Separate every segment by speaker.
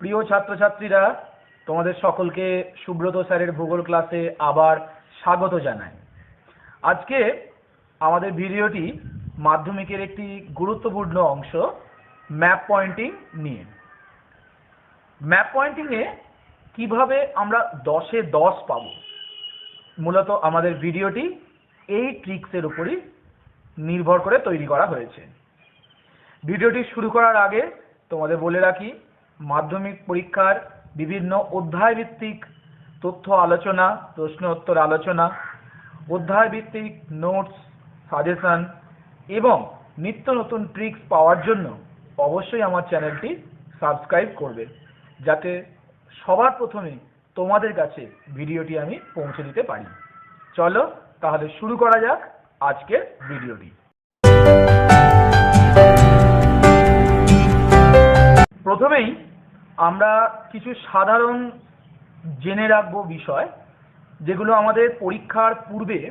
Speaker 1: প্রিয় ছাত্রছাত্রীরা, তোমাদের সকলকে সুব্রত স্যারের ভূগোল ক্লাসে আবার স্বাগত জানাই। আজকে আমাদের ভিডিওটি মাধ্যমিকের একটি গুরুত্বপূর্ণ অংশ, ম্যাপ পয়েন্টিং নিয়ে। ম্যাপ পয়েন্টিংয়ে কীভাবে আমরা দশে দশ পাবো? মূলত আমাদের ভিডিওটি এই ট্রিক্সের উপরই নির্ভর করে তৈরি করা হয়েছে। ভিডিওটি শুরু করার আগে তোমাদের বলে রাখি মাধ্যমিক পরীক্ষার বিভিন্ন অধ্যায় ভিত্তিক তথ্য আলোচনা প্রশ্ন উত্তর আলোচনা অধ্যায় ভিত্তিক নোটস, সাজেশন এবং নিত্য নতুন ট্রিক্স পাওয়ার জন্য অবশ্যই আমার চ্যানেলটি সাবস্ক্রাইব করবে, যাতে সবার প্রথমে তোমাদের কাছে ভিডিওটি আমি পৌঁছে দিতে পারি। চলো তাহলে শুরু করা যাক আজকের ভিডিওটি। প্রথমেই আমরা কিছু সাধারণ জেনে রাখব বিষয়, যেগুলো আমাদের পরীক্ষার পূর্বে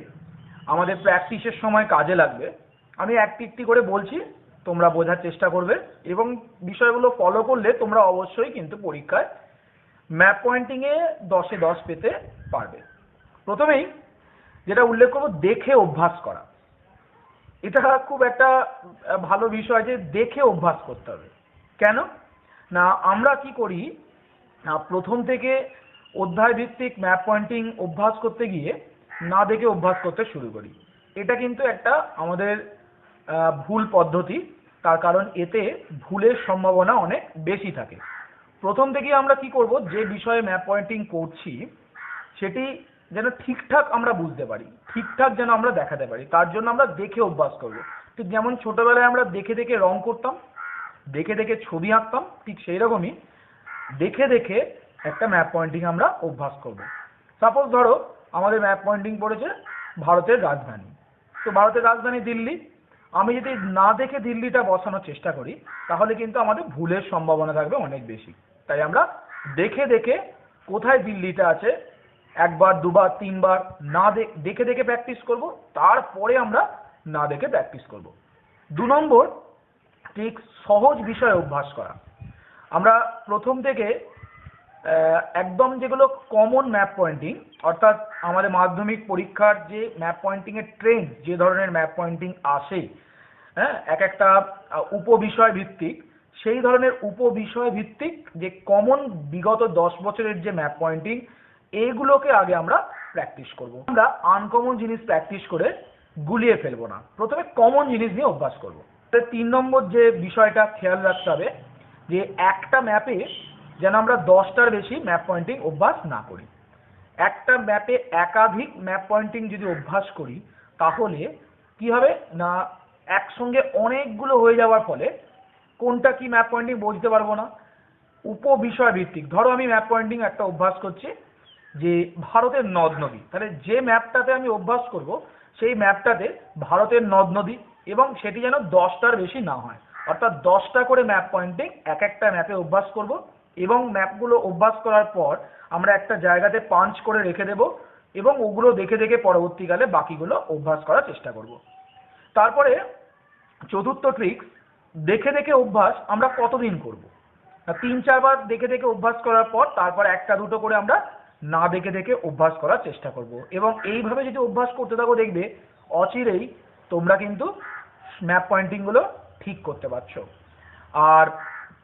Speaker 1: আমাদের প্র্যাকটিসের সময় কাজে লাগবে। আমি একটি একটি করে বলছি, তোমরা বোঝার চেষ্টা করবে এবং বিষয়গুলো ফলো করলে তোমরা অবশ্যই কিন্তু পরীক্ষায় ম্যাপ পয়েন্টিংয়ে দশে দশ পেতে পারবে। প্রথমেই যেটা উল্লেখ করব, দেখে অভ্যাস করা। এটা খুব একটা ভালো বিষয় যে দেখে অভ্যাস করতে হবে। কেন? না, আমরা কি করি? না, প্রথম থেকে অধ্যায় ভিত্তিক ম্যাপ পয়েন্টিং অভ্যাস করতে গিয়ে না দেখে অভ্যাস করতে শুরু করি। এটা কিন্তু একটা আমাদের ভুল পদ্ধতি। তার কারণ এতে ভুলের সম্ভাবনা অনেক বেশি থাকে। প্রথম থেকে আমরা কি করব? যে বিষয়ে ম্যাপ পয়েন্টিং করছি, সেটি যেন ঠিকঠাক আমরা বুঝতে পারি। ঠিকঠাক যেন আমরা দেখাতে পারি। তার জন্য আমরা দেখে অভ্যাস করব। ঠিক যেমন ছোটবেলায় আমরা দেখে দেখে রং করতাম দেখে দেখে ছবি আঁকতাম, ঠিক সেই রকমই দেখে দেখে একটা ম্যাপ পয়েন্টিং আমরা অভ্যাস করব। সাপোজ ধরো, আমাদের ম্যাপ পয়েন্টিং পড়েছে ভারতের রাজধানী। তো ভারতের রাজধানী দিল্লি। আমি যদি না দেখে দিল্লিটা বসানোর চেষ্টা করি, তাহলে কিন্তু আমাদের ভুলের সম্ভাবনা থাকবে অনেক বেশি। তাই আমরা দেখে দেখে কোথায় দিল্লিটা আছে, একবার, দুবার, তিনবার, না দেখে দেখে প্র্যাকটিস করব, তারপরে আমরা না দেখে প্র্যাকটিস করব। দু নম্বর ঠিক সহজ বিষয়ে অভ্যাস করা। আমরা প্রথম থেকে একদম যেগুলো কমন ম্যাপ পয়েন্টিং অর্থাৎ আমাদের মাধ্যমিক পরীক্ষার যে ম্যাপ পয়েন্টিংয়ের ট্রেন্ড যে ধরনের ম্যাপ পয়েন্টিং আসে হ্যাঁ এক একটা উপবিষয় ভিত্তিক, সেই ধরনের উপবিষয় ভিত্তিক যে কমন বিগত দশ বছরের যে ম্যাপ পয়েন্টিং এইগুলোকে আগে আমরা প্র্যাকটিস করব। আমরা আনকমন জিনিস প্র্যাকটিস করে গুলিয়ে ফেলব না। প্রথমে কমন জিনিস নিয়ে অভ্যাস করব। তিন নম্বর যে বিষয়টা খেয়াল রাখতে হবে, যে একটা ম্যাপে যেন আমরা দশটার বেশি ম্যাপ পয়েন্টিং অভ্যাস না করি। একটা ম্যাপে একাধিক ম্যাপ পয়েন্টিং যদি অভ্যাস করি, তাহলে কি হবে? না, একসঙ্গে অনেকগুলো হয়ে যাওয়ার ফলে কোনটা কি ম্যাপ পয়েন্টিং বুঝতে পারব না। উপবিষয় ভিত্তিক ধরো আমি ম্যাপ পয়েন্টিং একটা অভ্যাস করছি, যে ভারতের নদ নদী। তাহলে যে ম্যাপটাতে আমি অভ্যাস করব, সেই ম্যাপটাতে ভারতের নদ নদী এবং সেটি যেন দশটার বেশি না হয়। অর্থাৎ দশটা করে ম্যাপ পয়েন্টিং এক একটা ম্যাপে অভ্যাস করব এবং ম্যাপগুলো অভ্যাস করার পর আমরা একটা জায়গাতে পাঞ্চ করে রেখে দেব এবং ওগুলো দেখে দেখে পরবর্তীকালে বাকিগুলো অভ্যাস করার চেষ্টা করব। তারপরে চতুর্থ ট্রিক্স দেখে দেখে অভ্যাস আমরা কতদিন করব? তিন চারবার দেখে দেখে অভ্যাস করার পর তারপর একটা দুটো করে আমরা না দেখে দেখে অভ্যাস করার চেষ্টা করব। এবং এইভাবে যদি অভ্যাস করতে থাকো দেখবে, অচিরেই তোমরা কিন্তু ম্যাপ পয়েন্টিংগুলো ঠিক করতে পারছ। আর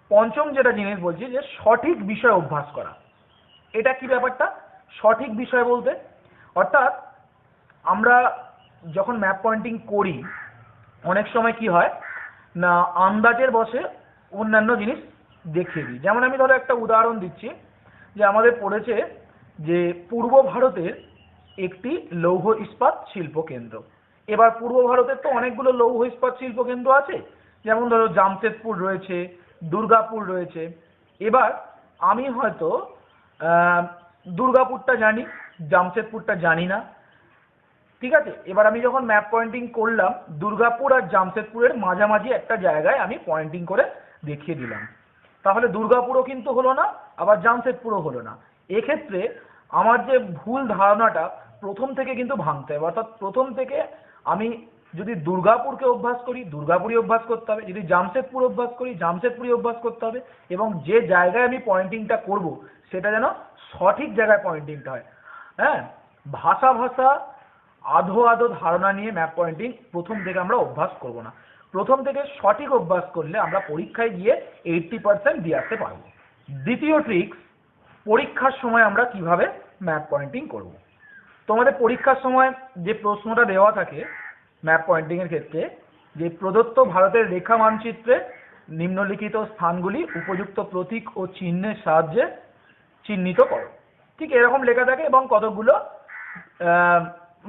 Speaker 1: পঞ্চম যেটা জিনিস বলছি যে সঠিক বিষয় অভ্যাস করা। এটা কি ব্যাপারটা? সঠিক বিষয় বলতে, অর্থাৎ আমরা যখন ম্যাপ পয়েন্টিং করি, অনেক সময় কি হয়, না আন্দাজের বসে অন্যান্য জিনিস দেখিয়ে দিই। যেমন আমি ধরো একটা উদাহরণ দিচ্ছি, যে আমাদের পড়েছে যে পূর্ব ভারতের একটি লৌহ ইস্পাত শিল্প কেন্দ্র এবার পূর্ব ভারতের তো অনেকগুলো লৌহ ইস্পাত শিল্প কেন্দ্র আছে। যেমন ধরো জামশেদপুর রয়েছে, দুর্গাপুর রয়েছে। এবার আমি হয়তো দুর্গাপুরটা জানি, জামশেদপুরটা জানি না। ঠিক আছে? এবার আমি যখন ম্যাপ পয়েন্টিং করলাম, দুর্গাপুর আর জামশেদপুরের মাঝামাঝি একটা জায়গায় আমি পয়েন্টিং করে দেখিয়ে দিলাম। তাহলে দুর্গাপুরও কিন্তু হলো না, আবার জামশেদপুরও হলো না। এক্ষেত্রে আমার যে ভুল ধারণাটা প্রথম থেকে কিন্তু ভাঙতে হবে। অর্থাৎ প্রথম থেকে আমি যদি দুর্গাপুরকে অভ্যাস করি, দুর্গাপুরই অভ্যাস করতে হবে। যদি জামশেদপুর অভ্যাস করি, জামশেদপুরই অভ্যাস করতে হবে। এবং যে জায়গায় আমি পয়েন্টিংটা করব, সেটা যেন সঠিক জায়গায় পয়েন্টিংটা হয়। হ্যাঁ? ভাষা ভাষা, আধো আধো ধারণা নিয়ে ম্যাপ পয়েন্টিং প্রথম থেকে আমরা অভ্যাস করব না। প্রথম থেকে সঠিক অভ্যাস করলে আমরা পরীক্ষায় গিয়ে এইটটি পার্সেন্ট দিয়ে আসতে পারব। দ্বিতীয় ট্রিক্স পরীক্ষার সময় আমরা কীভাবে ম্যাপ পয়েন্টিং করব? তোমাদের পরীক্ষার সময় যে প্রশ্নটা দেওয়া থাকে ম্যাপ পয়েন্টিং এর ক্ষেত্রে, যে প্রদত্ত ভারতের রেখা মানচিত্রে নিম্নলিখিত স্থানগুলি উপযুক্ত প্রতীক ও চিহ্নের সাহায্যে চিহ্নিত করো। ঠিক এরকম লেখা থাকে এবং কতগুলো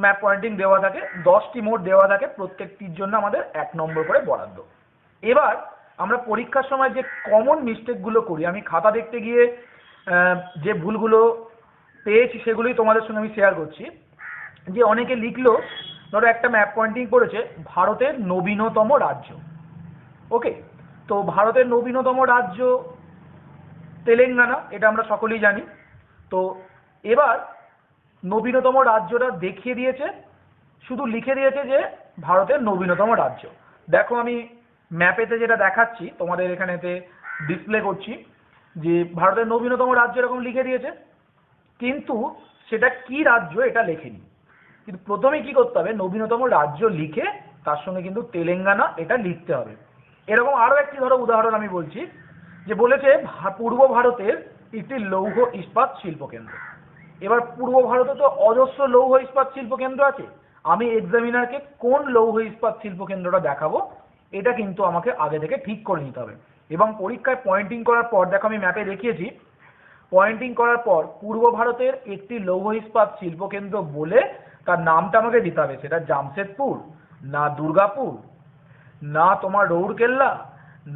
Speaker 1: ম্যাপ পয়েন্টিং দেওয়া থাকে, দশটি মোট দেওয়া থাকে প্রত্যেকটির জন্য আমাদের এক নম্বর করে বরাদ্দ। এবার আমরা পরীক্ষার সময় যে কমন মিস্টেকগুলো করি, আমি খাতা দেখতে গিয়ে যে ভুলগুলো পেয়েছি সেগুলোই তোমাদের সঙ্গে আমি শেয়ার করছি। যে অনেকে লিখলো, ধরো একটা ম্যাপ পয়েন্টিং করেছে, ভারতের নবীনতম রাজ্য। ওকে তো ভারতের নবীনতম রাজ্য তেলেঙ্গানা, এটা আমরা সকলেই জানি। তো এবার নবীনতম রাজ্যটা দেখিয়ে দিয়েছে, শুধু লিখে দিয়েছে যে ভারতের নবীনতম রাজ্য। দেখো আমি ম্যাপেতে যেটা দেখাচ্ছি, তোমাদের এখানেতে ডিসপ্লে করছি, যে ভারতের নবীনতম রাজ্য এরকম লিখে দিয়েছে। কিন্তু সেটা কি রাজ্য এটা লেখেনি। কিন্তু প্রথমে কি করতে হবে? নবীনতম রাজ্য লিখে তার সঙ্গে কিন্তু তেলেঙ্গানা এটা লিখতে হবে। এরকম আরও একটি ধরো উদাহরণ আমি বলছি, যে বলেছে পূর্ব ভারতের একটি লৌহ ইস্পাত শিল্প কেন্দ্র। এবার পূর্ব ভারতে তো অজস্র লৌহ ইস্পাত শিল্প কেন্দ্র আছে। আমি এক্সামিনারকে কোন লৌহ ইস্পাত শিল্প কেন্দ্রটা দেখাবো, এটা কিন্তু আমাকে আগে থেকে ঠিক করে নিতে হবে। এবং পরীক্ষায় পয়েন্টিং করার পর, দেখো আমি ম্যাপে দেখিয়েছি পয়েন্টিং করার পর পূর্ব ভারতের একটি লৌহ ইস্পাত শিল্প কেন্দ্র বলে তার নামটা আমাকে দিতে হবে। সেটা জামশেদপুর, না দুর্গাপুর, না তোমার রৌরকেল্লা,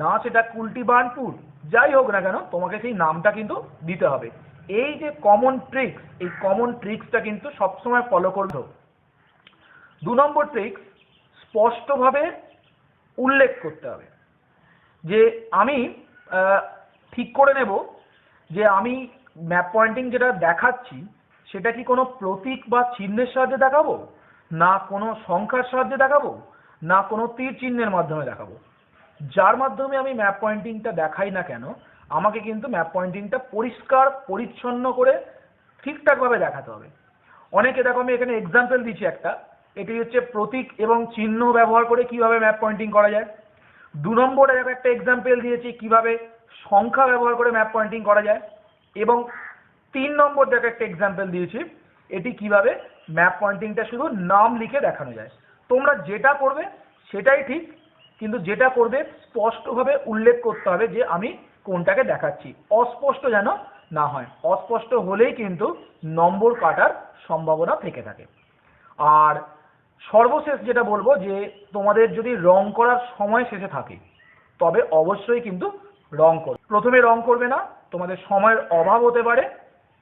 Speaker 1: না সেটা কুলটি বার্নপুর যাই হোক না কেন, তোমাকে সেই নামটা কিন্তু দিতে হবে। এই যে কমন ট্রিক্স এই কমন ট্রিক্সটা কিন্তু সবসময় ফলো করতে দু নম্বর ট্রিক্স স্পষ্টভাবে উল্লেখ করতে হবে। যে আমি ঠিক করে নেব যে আমি ম্যাপ পয়েন্টিং যেটা দেখাচ্ছি, সেটা কি কোনো প্রতীক বা চিহ্নের সাহায্যে দেখাবো? না কোনো সংখ্যার সাহায্যে দেখাবো? না কোনো তীর চিহ্নের মাধ্যমে দেখাবো? যার মাধ্যমে আমি ম্যাপ পয়েন্টিংটা দেখাই না কেন, আমাকে কিন্তু ম্যাপ পয়েন্টিংটা পরিষ্কার, পরিচ্ছন্ন করে ঠিকঠাকভাবে দেখাতে হবে। অনেকে দেখো আমি এখানে এক্সাম্পল দিচ্ছি একটা। এটি হচ্ছে প্রতীক এবং চিহ্ন ব্যবহার করে কীভাবে ম্যাপ পয়েন্টিং করা যায়। দু নম্বরে দেখো একটা এক্সাম্পল দিয়েছি কীভাবে সংখ্যা ব্যবহার করে ম্যাপ পয়েন্টিং করা যায়। এবং তিন নম্বর দেখো একটা এক্সাম্পল দিয়েছি। এটি কীভাবে ম্যাপ পয়েন্টিংটা শুধু নাম লিখে দেখানো যায়। তোমরা যেটা করবে সেটাই ঠিক, কিন্তু যেটা করবে স্পষ্টভাবে উল্লেখ করতে হবে যে আমি কোনটাকে দেখাচ্ছি। অস্পষ্ট যেন না হয়। অস্পষ্ট হলেই কিন্তু নম্বর কাটার সম্ভাবনা থেকে থাকে। আর সর্বশেষ যেটা বলব যে তোমাদের যদি রং করার সময় শেষে থাকে, তবে অবশ্যই কিন্তু রং করবে। প্রথমে রং করবে না, তোমাদের সময়ের অভাব হতে পারে।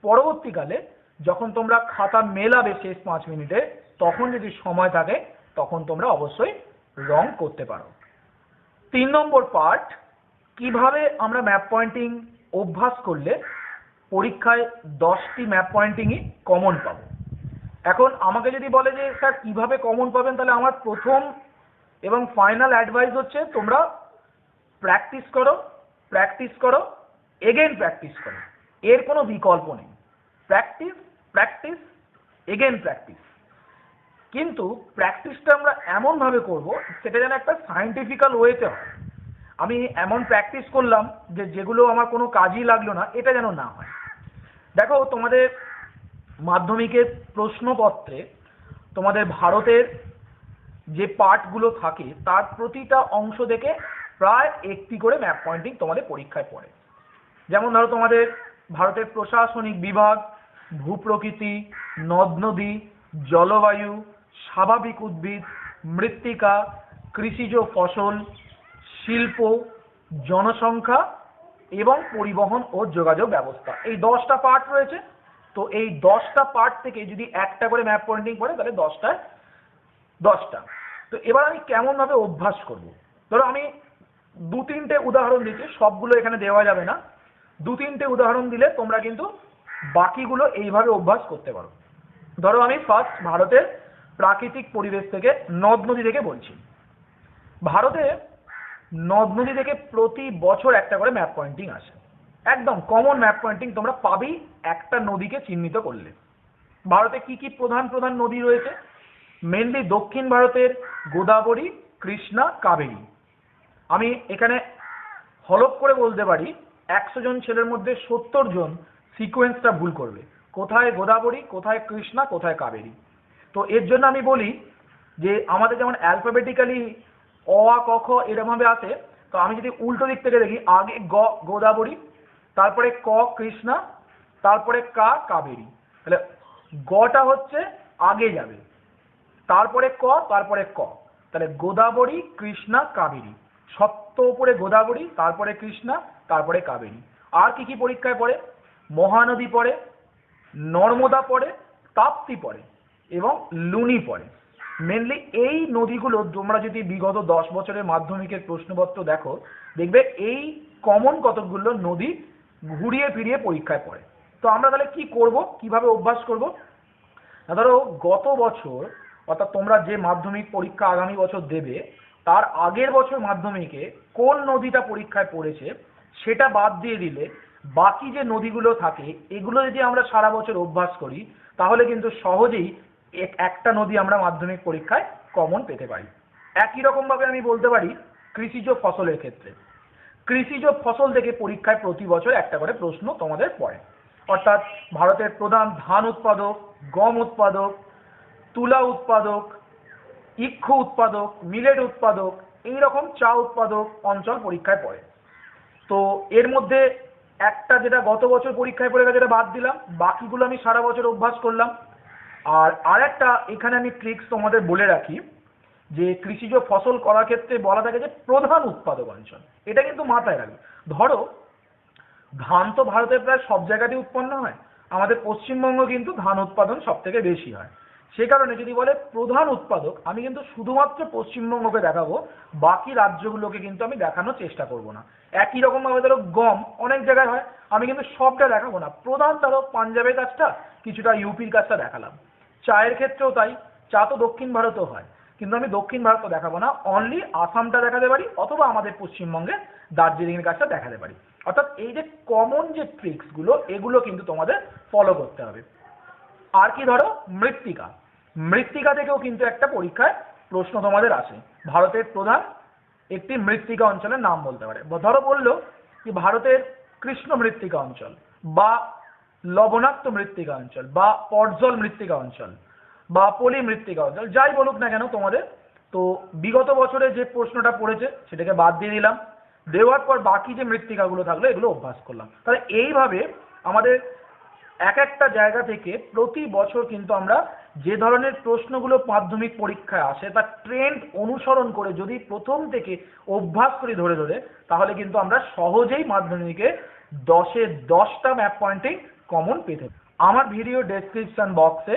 Speaker 1: পরবর্তীকালে যখন তোমরা খাতা মেলাবে শেষ পাঁচ মিনিটে, তখন যদি সময় থাকে, তখন তোমরা অবশ্যই রং করতে পারো। তিন নম্বর পার্ট, কীভাবে আমরা ম্যাপ পয়েন্টিং অভ্যাস করলে পরীক্ষায় দশটি ম্যাপ পয়েন্টিংই কমন পাবো? এখন আমাকে যদি বলে যে, স্যার, কীভাবে কমন পাবেন? তাহলে আমার প্রথম এবং ফাইনাল অ্যাডভাইস হচ্ছে, তোমরা প্র্যাকটিস করো প্র্যাকটিস করো এগেন প্র্যাকটিস করো। এর কোনো বিকল্প নেই। প্র্যাকটিস প্র্যাকটিস এগেন প্র্যাকটিস কিন্তু প্র্যাকটিসটা আমরা এমনভাবে করব, সেটা যেন একটা সায়েন্টিফিক্যাল ওয়েতে হয়। আমি এমন প্র্যাকটিস করলাম যে যেগুলো আমার কোনো কাজই লাগল না, এটা যেন না হয়। দেখো, তোমাদের মাধ্যমিকের প্রশ্নপত্রে তোমাদের ভারতের যে পার্টগুলো থাকে, তার প্রতিটা অংশ থেকে প্রায় একটি করে ম্যাপ পয়েন্টিং তোমাদের পরীক্ষায় পড়ে। যেমন ধরো তোমাদের ভারতের প্রশাসনিক বিভাগ, ভূপ্রকৃতি, নদ নদী, জলবায়ু, স্বাভাবিক উদ্ভিদ, মৃত্তিকা, কৃষিজ ফসল, শিল্প, জনসংখ্যা এবং পরিবহন ও যোগাযোগ ব্যবস্থা। এই দশটা পার্ট রয়েছে। তো এই দশটা পার্ট থেকে যদি একটা করে ম্যাপ পয়েন্টিং পড়ে, তাহলে দশটায় দশটা। তো এবার আমি কেমনভাবে অভ্যাস করব? ধরো আমি দু তিনটে উদাহরণ দিচ্ছি, সবগুলো এখানে দেওয়া যাবে না। দু তিনটে উদাহরণ দিলে তোমরা কিন্তু বাকিগুলো এইভাবে অভ্যাস করতে পারো। ধরো আমি ফার্স্ট ভারতের প্রাকৃতিক পরিবেশ থেকে নদ নদী থেকে বলছি। ভারতে নদ নদী থেকে প্রতি বছর একটা করে ম্যাপ পয়েন্টিং আসে। একদম কমন ম্যাপ পয়েন্টিং তোমরা পাবেই একটা নদীকে চিহ্নিত করলে। ভারতে কি কি প্রধান প্রধান নদী রয়েছে? মেনলি দক্ষিণ ভারতের গোদাবরী, কৃষ্ণা, কাবেরী। আমি এখানে হলপ করে বলতে পারি, একশো জন ছেলের মধ্যে সত্তর জন সিকোয়েন্সটা ভুল করবে। কোথায় গোদাবরী, কোথায় কৃষ্ণা, কোথায় কাবেরী। তো এর জন্য আমি বলি যে, আমাদের যেমন অ্যালফাবেটিক্যালি অ, আ, ক, খ এরকমভাবে আসে তো আমি যদি উল্টো দিক থেকে দেখি, আগে গ, গোদাবরী, তারপরে ক, কৃষ্ণা, তারপরে কা, কাবেরী। তাহলে গটা হচ্ছে আগে যাবে, তারপরে ক তারপরে ক। তাহলে গোদাবরী, কৃষ্ণা, কাবেরী। সপ্ত উপরে গোদাবরী, তারপরে কৃষ্ণা, তারপরে কাবেরী। আর কি কি পরীক্ষায় পড়ে? মহানদী পড়ে, নর্মদা পড়ে, তাপ্তি পড়ে এবং লুনি পড়ে। মেনলি এই নদীগুলো তোমরা যদি বিগত দশ বছরের মাধ্যমিকের প্রশ্নপত্র দেখো, দেখবে এই কমন কতগুলো নদী ঘুরিয়ে ফিরিয়ে পরীক্ষায় পড়ে। তো আমরা তাহলে কি করব? কীভাবে অভ্যাস করব? ধরো গত বছর, অর্থাৎ তোমরা যে মাধ্যমিক পরীক্ষা আগামী বছর দেবে তার আগের বছর মাধ্যমিকে কোন নদীটা পরীক্ষায় পড়েছে সেটা বাদ দিয়ে দিলে বাকি যে নদীগুলো থাকে, এগুলো যদি আমরা সারা বছর অভ্যাস করি, তাহলে কিন্তু সহজেই এক- একটা নদী আমরা মাধ্যমিক পরীক্ষায় কমন পেতে পারি। একই রকমভাবে আমি বলতে পারি কৃষিজ ফসলের ক্ষেত্রে। কৃষিজ ফসল থেকে পরীক্ষায় প্রতি বছর একটা করে প্রশ্ন তোমাদের পড়ে। অর্থাৎ ভারতের প্রধান ধান উৎপাদক, গম উৎপাদক, তুলা উৎপাদক ইক্ষু উৎপাদক, মিলেট উৎপাদক এই রকম চা উৎপাদক অঞ্চল পরীক্ষায় পড়ে। তো এর মধ্যে একটা যেটা গত বছর পরীক্ষায় পড়ে গেছে বাদ দিলাম, বাকিগুলো আমি সারা বছর অভ্যাস করলাম। আর আরেকটা, এখানে আমি ট্রিক্স তোমাদের বলে রাখি, যে কৃষিজ ফসল করার ক্ষেত্রে বলা থাকে যে প্রধান উৎপাদক অঞ্চল। এটা কিন্তু মাথায় রাখবে। ধরো, ধান তো ভারতের প্রায় সব জায়গাতেই উৎপন্ন হয়। আমাদের পশ্চিমবঙ্গ কিন্তু ধান উৎপাদন সব থেকে বেশি হয়। সে কারণে যদি বলে প্রধান উৎপাদক, আমি কিন্তু শুধুমাত্র পশ্চিমবঙ্গকে দেখাবো, বাকি রাজ্যগুলোকে কিন্তু আমি দেখানোর চেষ্টা করব না। একই রকম ভাবে ধরো গম, অনেক জায়গায় হয়, আমি কিন্তু সবটা দেখাবো না। প্রধান ধরো পাঞ্জাবের কাজটা, কিছুটা ইউপির কাজটা দেখালাম। চায়ের ক্ষেত্রেও তাই, চা তো দক্ষিণ ভারতেও হয়, কিন্তু আমি দক্ষিণ ভারত দেখাবো না অনলি আসামটা দেখাতে পারি, অথবা আমাদের পশ্চিমবঙ্গে দার্জিলিংয়ের কাজটা দেখাতে পারি। অর্থাৎ এই যে কমন যে ট্রিক্সগুলো এগুলো কিন্তু তোমাদের ফলো করতে হবে। আর কি ধরো? মৃত্তিকা। মৃত্তিকা থেকেও কিন্তু একটা পরীক্ষায় প্রশ্ন তোমাদের আসে। ভারতের প্রধান একটি মৃত্তিকা অঞ্চলের নাম বলতে পারে। ধরো বলল যে ভারতের কৃষ্ণ মৃত্তিকা অঞ্চল বা লবণাক্ত মৃত্তিকা অঞ্চল বা পর্জল মৃত্তিকা অঞ্চল বা পলি মৃত্তিকা অঞ্চল, যাই বলুক না কেন তোমাদের। তো বিগত বছরে যে প্রশ্নটা পড়েছে সেটাকে বাদ দিয়ে দিলাম। দেওয়ার পর বাকি যে মৃত্তিকাগুলো থাকল এগুলো অভ্যাস করলাম। তাহলে এইভাবে আমাদের এক একটা জায়গা থেকে প্রতি বছর কিন্তু আমরা যে ধরনের প্রশ্নগুলো মাধ্যমিক পরীক্ষায় আসে, তার ট্রেন্ড অনুসরণ করে যদি প্রথম থেকে অভ্যাস করি ধরে ধরে, তাহলে কিন্তু আমরা সহজেই মাধ্যমিকে দশে দশটা ম্যাপ পয়েন্টিং কমন পেতে আমার ভিডিও ডেসক্রিপশন বক্সে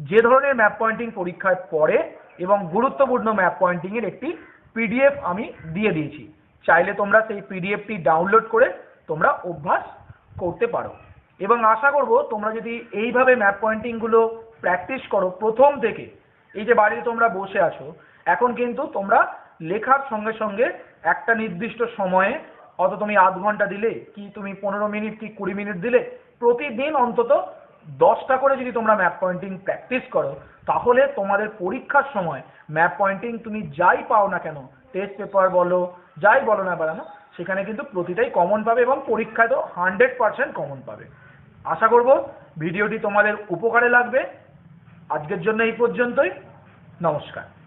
Speaker 1: যে ধরনের ম্যাপ পয়েন্টিং পরীক্ষায় পড়ে এবং গুরুত্বপূর্ণ ম্যাপ পয়েন্টিং এর একটি পিডিএফ আমি দিয়ে দিয়েছি। চাইলে তোমরা সেই পিডিএফটি ডাউনলোড করে তোমরা অভ্যাস করতে পারো। এবং আশা করব তোমরা যদি এইভাবে ম্যাপ পয়েন্টিংগুলো প্র্যাকটিস করো প্রথম থেকে, এই যে বাড়িতে তোমরা বসে আছো, এখন কিন্তু তোমরা লেখার সঙ্গে সঙ্গে একটা নির্দিষ্ট সময়ে, অত তুমি আধ ঘণ্টা দিলে, কি তুমি পনেরো মিনিট, কি কুড়ি মিনিট দিলে, প্রতিদিন অন্তত দশটা করে যদি তোমরা ম্যাপ পয়েন্টিং প্র্যাকটিস করো, তাহলে তোমাদের পরীক্ষার সময় ম্যাপ পয়েন্টিং তুমি যাই পাও না কেন টেস্ট পেপার বলো, যাই বলো না বাড়ানো সেখানে কিন্তু প্রতিটাই কমন পাবে এবং পরীক্ষায় তো হান্ড্রেড পার্সেন্ট কমন পাবে। আশা করব ভিডিওটি তোমাদের উপকারে লাগবে। আজকের জন্য এই পর্যন্তই। নমস্কার।